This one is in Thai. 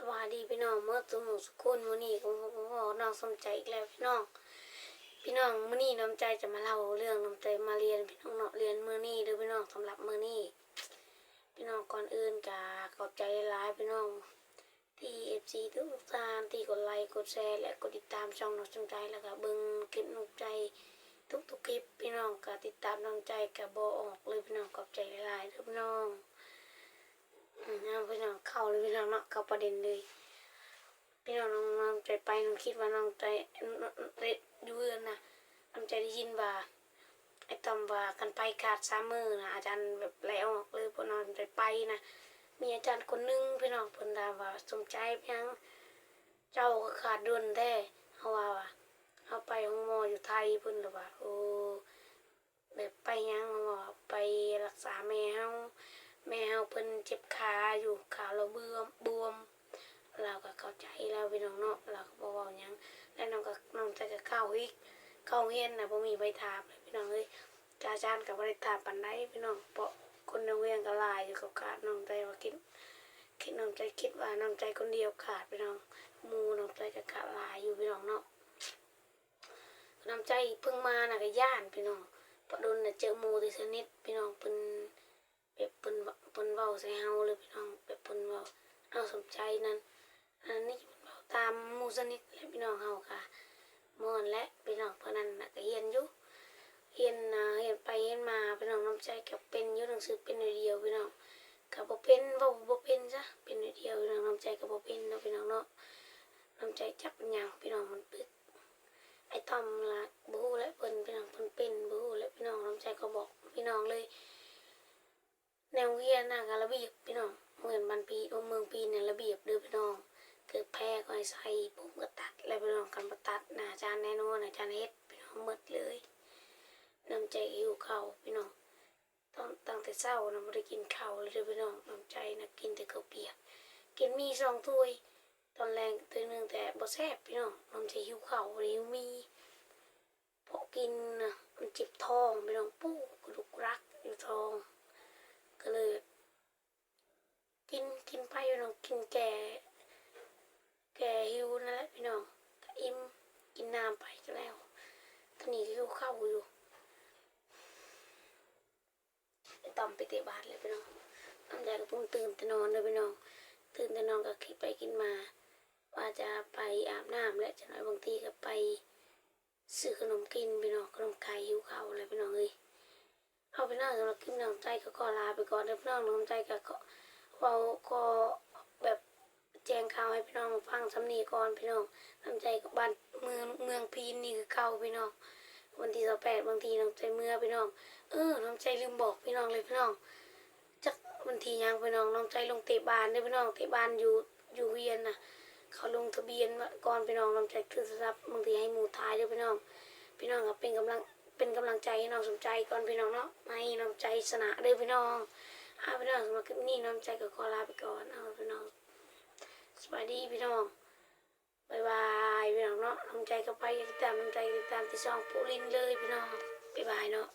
สวัสดีพี่น้องเมื่อสมุสุคนมื้อนี้ก็ผมน้องสมใจอีกแล้วพี่น้อง พี่น้องมือนี้น้ำใจจะมาเล่าเรื่องน้ำใจมาเรียนพี่น้องเนาะเรียนมือนี้เด้อพี่น้องสำหรับมือนี้พี่น้องก่อนอื่นก็ขอบใจหลายพี่น้องที่ FC ทุกท่านที่กดไลค์กดแชร์และกดติดตามช่องน้องสมใจแล้วก็เบิ่งคลิปน้องใจ ทุกๆคลิปพี่น้องก็ติดตามน้องใจก็บ่ออกเลยพี่น้องขอบใจหลายเด้อพี่น้อง อืมเอาพี่น้องเข้าเลยพี่น้องเนาะเข้าประเด็นเลย พี่น้องน้องน้องใจไปน้องคิดว่าน้องใจน้องใจดูเอนนะน้องใจได้ยินว่าไอ้ตอมว่ากันไปขาดสามมือนะอาจารย์แบบแล้วออกเลยพวกน้องใจไปนะมีอาจารย์คนหนึงพี่น้องเพิ่นถาว่าสมใจเพียงเจ้าก็ขาดด่วนแท้เฮาว่าว่าเฮาไปห้องหมออยู่ไทยเพิ่นเลยว่าโอ้แบบไปยังเฮาว่าไปรักษาแม่ เฮาแม่เฮาเพิ่นเจ็บขาอยู่ขาเราเบื่อบวม เราก็เข้าใจแล้วพี่น้องเนาะเราก็บ่เว้ายังแล้วน้องก็น้องใจก็เข้าอีกเข้าเรียนนะบ่มีใบถามเลยพี่น้องเอ้ยอาจารย์ก็บ่ได้ถาปานใดพี่น้องเพราะคนในโรงเรียนก็ลายอยู่กับขาดน้องใจว่าคิดคิดน้องใจคิดว่าน้องใจคนเดียวขาดพี่น้องมูน้องใจก็ขาดลายอยู่พี่น้องเนาะน้ำใจเพิ่งมาน่ะก็ย่านพี่น้องพอโดนน่ะเจอมู่ที่สนิทพี่น้องเพิ่นแบบเพิ่น เว้าใส่เฮาเลยพี่น้องแบบเพิ่นเว้าเอาสมใจนั้นอันนี้เพิ่นเว้าตามมูสนิทและพี่น้องเฮาค่ะม่วนและพี่น้องเพราะนั้นน่ะก็เรียนอยู่เรียนนะเรียนไปเรียนมาพี่น้องน้ำใจก็เป็นอยู่หนังสือเป็นหน่วยเดียวพี่น้องก็บ่เป็นเว้าบ่เป็นซะเป็นหน่วยเดียวพี่น้องน้ำใจก็บ่เป็นเนาะพี่น้องเนาะน้ำใจจับเป็นหยังพี่น้องมันปึกไอ้ตอมละบู้และเพิ่นพี่น้องเพิ่นเป็นบู้และพี่น้องน้ำใจก็บอกพี่น้องเลย แนวเรียนน่ะก็ระเบียบพี่น้องเหมือนบันปีโอเมืองปีเนี่ยระเบียบเด้อพี่น้องเกิดแพ้ก็ให้ใส่ผมก็ตัดแล้วพี่น้องกันบ่ตัดนะอาจารย์แน่นอนอาจารย์เฮ็ดพี่น้องหมดเลยน้ำใจหิวข้าพี่น้องตอนตั้งแต่เช้านะบ่ได้กินข้าวเลยเด้อพี่น้องน้ำใจนะกินแต่ข้าวเปียกกินมีสองถ้วยตอนแรงถ้วหนึ่งแต่บ่แซ่บพี่น้องน้ำใจหิวเข้าวบ่ได้หิวมีพอกินน่ะมันเจ็บท้องพี่น้องปู้กระดูกรักอยู่ท้อง ก็เลยกินกินไปพี่น้องกินแก่ แก่หิวนั่นแหละพี่น้องก็อิ่มกินน้ำไปก็แล้วตอนนี้ก็หิวข้าวอยู่ไปต่อมไปเตะบาสเลยพี่น้องน้ำใจก็เพิ่งตื่นแต่นอนเลยพี่น้อง ตื่นแต่นอนก็คิดไปกินมา ว่าจะไปอาบน้ำและจะน้อยบางทีก็ไปซื้อขนมกินพี่น้องขนมไข่หิวข้าวอะไรพี่น้องเอ้ย เอาไปนั่งสำหรับคลิปน้ำใจก็ขอลาไปก่อนเด้อพี่น้องน้ำใจก็ขอเราก็แบบแจ้งข่าวให้พี่น้องฟังสำนีก่อนพี่น้องน้ำใจกับบ้านเมืองเมืองพีนนี่คือเก่าพี่น้องวันที่สิบแปดบางทีน้ำใจเมื่อพี่น้อง เออน้ำใจลืมบอกพี่น้องเลยพี่น้องจักวันที่ยังพี่น้องน้ำใจลงเตะบานเด้พี่น้องเตะบานอยู่อยู่เวียนน่ะเขาลงทะเบียนก่อนพี่น้องน้ำใจถือทรัพย์บางทีให้หมูทายด้อพี่น้อง พี่น้องก็เป็นกำลัง เป็นกำลังใจให้น้องสมใจก่อนพี่น้องเนาะให้น้องใจสนะเด้อพี่น้องอาพี่น้องสำหรับคลิปนี้น้องใจก็ขอลาไปก่อนเอาพี่น้องสวัสดีพี่น้องบายบายพี่น้องเนาะน้องใจก็ไปติดตามน้องใจติดตามที่ช่องปูลินเลยพี่น้องบายบายเนาะ